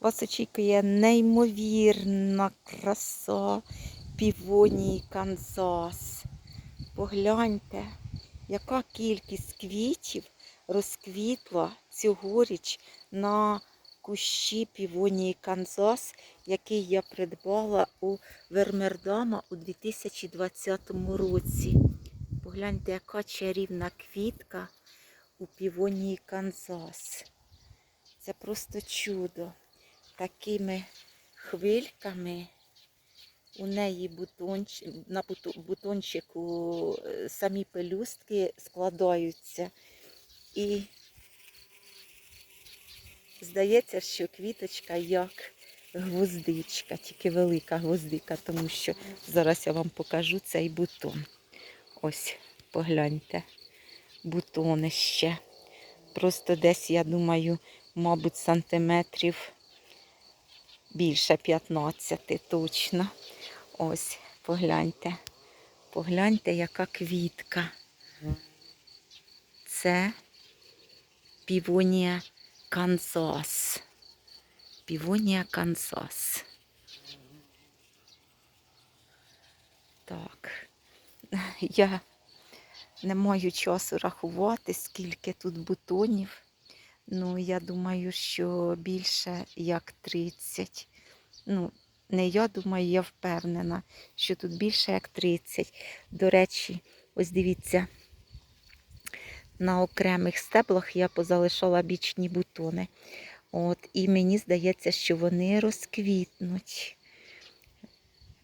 Вас очікує неймовірна краса півонії Канзас. Погляньте, яка кількість квітів розквітла цьогоріч на кущі півонії Канзас, який я придбала у Вермердама у 2020 році. Погляньте, яка чарівна квітка у півонії Канзас. Це просто чудо. Такими хвильками у неї бутонч... на бутончику е, самі пелюстки складаються. І здається, що квіточка як гвоздичка, тільки велика гвоздика, тому що зараз я вам покажу цей бутон. Ось, погляньте, бутони ще. Просто десь, я думаю, мабуть, сантиметрів більше 15 точно. Ось, погляньте. Погляньте, яка квітка. Це півонія Канзас. Півонія Канзас. Так. Я не маю часу рахувати, скільки тут бутонів. Ну, я думаю, що більше як 30. Ну, не я думаю, я впевнена, що тут більше як 30. До речі, ось дивіться, на окремих стеблах я позалишала бічні бутони. От, і мені здається, що вони розквітнуть.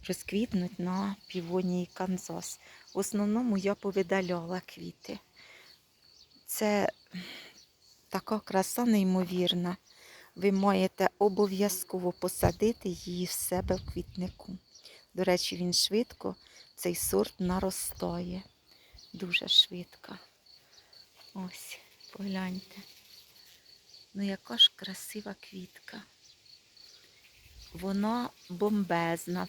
Розквітнуть на півонії Канзас. В основному я повидаляла квіти. Це така краса неймовірна. Ви маєте обов'язково посадити її в себе в квітнику. До речі, він швидко, цей сорт наростає. Дуже швидко. Ось, погляньте. Ну, яка ж красива квітка. Вона бомбезна.